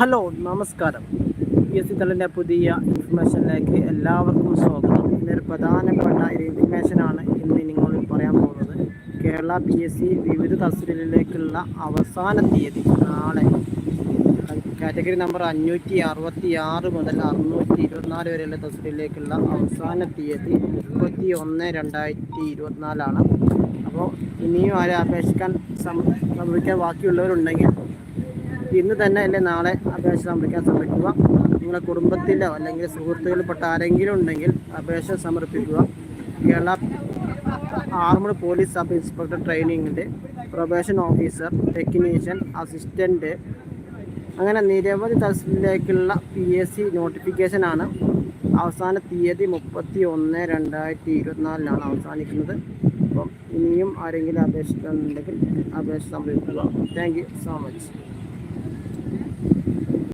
Hello നമസ്കാരം. P S C തലിന്റെ പുതിയ ഇൻഫർമേഷനിലേക്ക് എല്ലാവർക്കും സ്വാഗതം. ഇന്നൊരു പ്രധാനപ്പെട്ട ഒരു ഇൻഫർമേഷനാണ് ഇന്ന് നിങ്ങളോട് പറയാൻ പോകുന്നത്. കേരള പി എസ് സി വിവിധ തസ്തികളിലേക്കുള്ള അവസാന തീയതി നാളെ. കാറ്റഗറി നമ്പർ അഞ്ഞൂറ്റി അറുപത്തി ആറ് മുതൽ അറുന്നൂറ്റി ഇരുപത്തിനാല് വരെയുള്ള തസ്തികളിലേക്കുള്ള അവസാന തീയതി മുപ്പത്തി ഒന്ന് രണ്ടായിരത്തി ഇരുപത്തിനാലാണ്. അപ്പോൾ ഇനിയും ആരെ അപേക്ഷിക്കാൻ സംഭവിക്കാൻ ബാക്കിയുള്ളവരുണ്ടെങ്കിൽ ഇന്ന് തന്നെ അല്ലെ നാളെ അപേക്ഷ സമർപ്പിക്കാൻ ശ്രമിക്കുക നിങ്ങളുടെ കുടുംബത്തിലോ അല്ലെങ്കിൽ സുഹൃത്തുക്കളിൽപ്പെട്ട ആരെങ്കിലും ഉണ്ടെങ്കിൽ അപേക്ഷ സമർപ്പിക്കുക. Kerala armed police sub inspector ട്രെയിനിങ്ങിന്റെ probation officer technician assistant അങ്ങനെ നിരവധി തലത്തിലേക്കുള്ള പി എസ് സി നോട്ടിഫിക്കേഷനാണ് അവസാന തീയതി മുപ്പത്തി ഒന്ന് രണ്ടായിരത്തി ഇരുപത്തിനാലിലാണ് അവസാനിക്കുന്നത്. അപ്പം ഇനിയും ആരെങ്കിലും അപേക്ഷിക്കുന്നുണ്ടെങ്കിൽ അപേക്ഷ സമർപ്പിക്കുക. Thank you so much